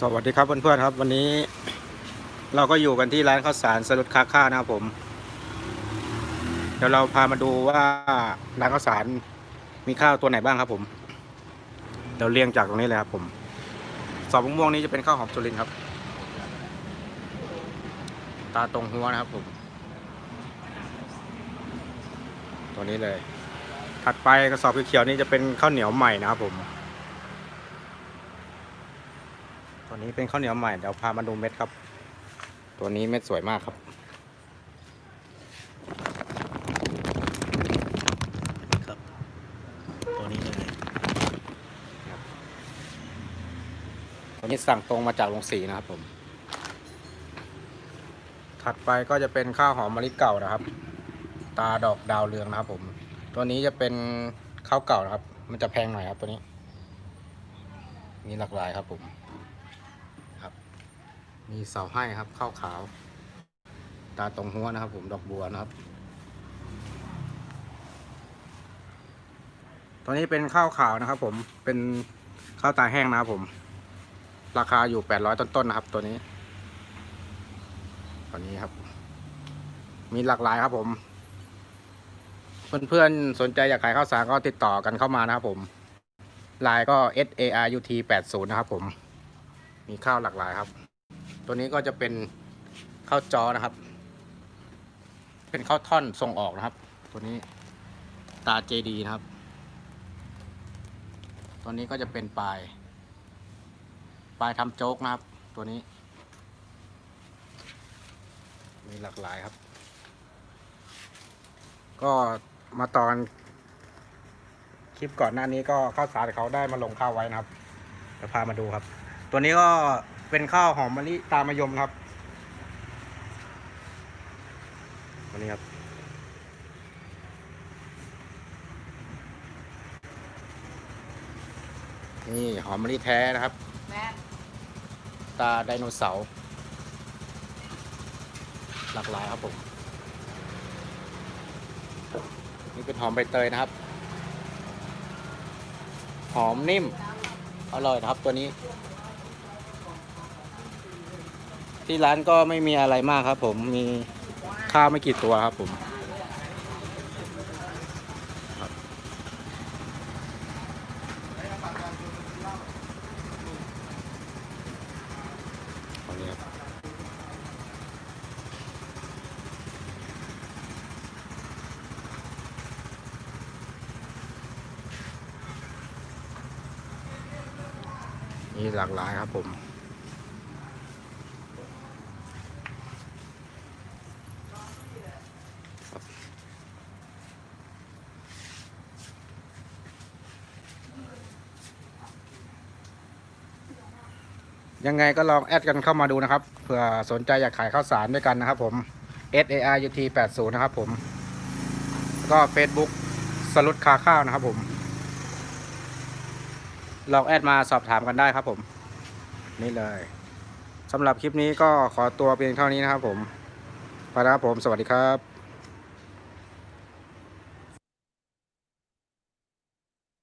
สวัสดีครับเพื่อนๆครับ วันนี้เราก็อยู่กันที่ร้านข้าวสารสรุดคาค่านะครับผม เดี๋ยวเราพามาดูว่าร้านข้าวสารมีข้าวตัวไหนบ้างครับ ผมเดี๋ยวเรียงจากตรงนี้เลยครับผมสอบมะม่วงนี้จะเป็นข้าวหอมสุรินครับ ตาตรงหัวนะครับผม ตัวนี้เลย ถัดไปกระสอบเขียวๆนี่จะเป็นข้าวเหนียวใหม่นะครับผม ตัวนี้เป็นข้าวเหนียวใหม่เดี๋ยวพามาดูเม็ดครับ ตัวนี้เม็ดสวยมากครับครับ ตัวนี้เลยตัวนี้สั่งตรงมาจากโรงสีนะครับผม ถัดไปก็จะเป็นข้าวหอมมะลิเก่านะครับ ตาดอกดาวเรืองนะครับผม ตัวนี้จะเป็นข้าวเก่านะครับ มันจะแพงหน่อยครับตัวนี้มีหลากหลายครับผมครับ มีเสาให้ครับข้าวขาว ตาตรงหัวนะครับ ผมดอกบัวนะครับ ตัวนี้เป็นข้าวขาวนะครับ ผมเป็นข้าวตาแห้งนะครับผม ราคาอยู่800ต้นๆนะครับ ตัวนี้ ตัวนี้ครับ มีหลากหลายครับ ผมเพื่อนๆสนใจอยากขายข้าวสารก็ติดต่อกันเข้ามานะครับผมไลน์ก็ S A R U T 80นะครับผม มีข้าวหลากหลายครับ ตัวนี้ก็จะเป็นข้าวจอนะครับ เป็นข้าวท่อนส่งออกนะครับ ตัวนี้ตาเจดีนะครับ ตัวนี้ก็จะเป็นปลาย ปลายทำโจ๊กนะครับ ตัวนี้ มีหลากหลายครับ ก็มาตอน คลิปก่อนหน้านี้ก็ข้าวสารเขาได้มาลงข้าวไว้นะครับเดี๋ยวพามาดูครับ ตัวนี้ก็ เป็นข้าวหอมมะลิตามะยมครับตัวนี้ครับ นี่หอมมะลิแท้นะครับ แม่ตาไดโนเสาร์หลากหลายครับผม นี่เป็นหอมใบเตยนะครับ หอมนิ่ม อร่อยนะครับตัวนี้ ที่ร้านก็ไม่มีอะไรมากครับ ผมมีข้าวไม่กี่ตัวครับผมนนี้ครับมีหลากหลายครับผม ยังไงก็ลองแอดกันเข้ามาดูนะครับเผื่อสนใจอยากขายข้าวสารด้วยกันนะครับผม S A R U T 80นะครับผมแล้วก็ Facebook สรุดคาข้าวนะครับผม ลองแอดมาสอบถามกันได้ครับผม นี่เลยสำหรับคลิปนี้ก็ขอตัวเพียงเท่านี้นะครับผมไปแล้วครับผม สวัสดีครับ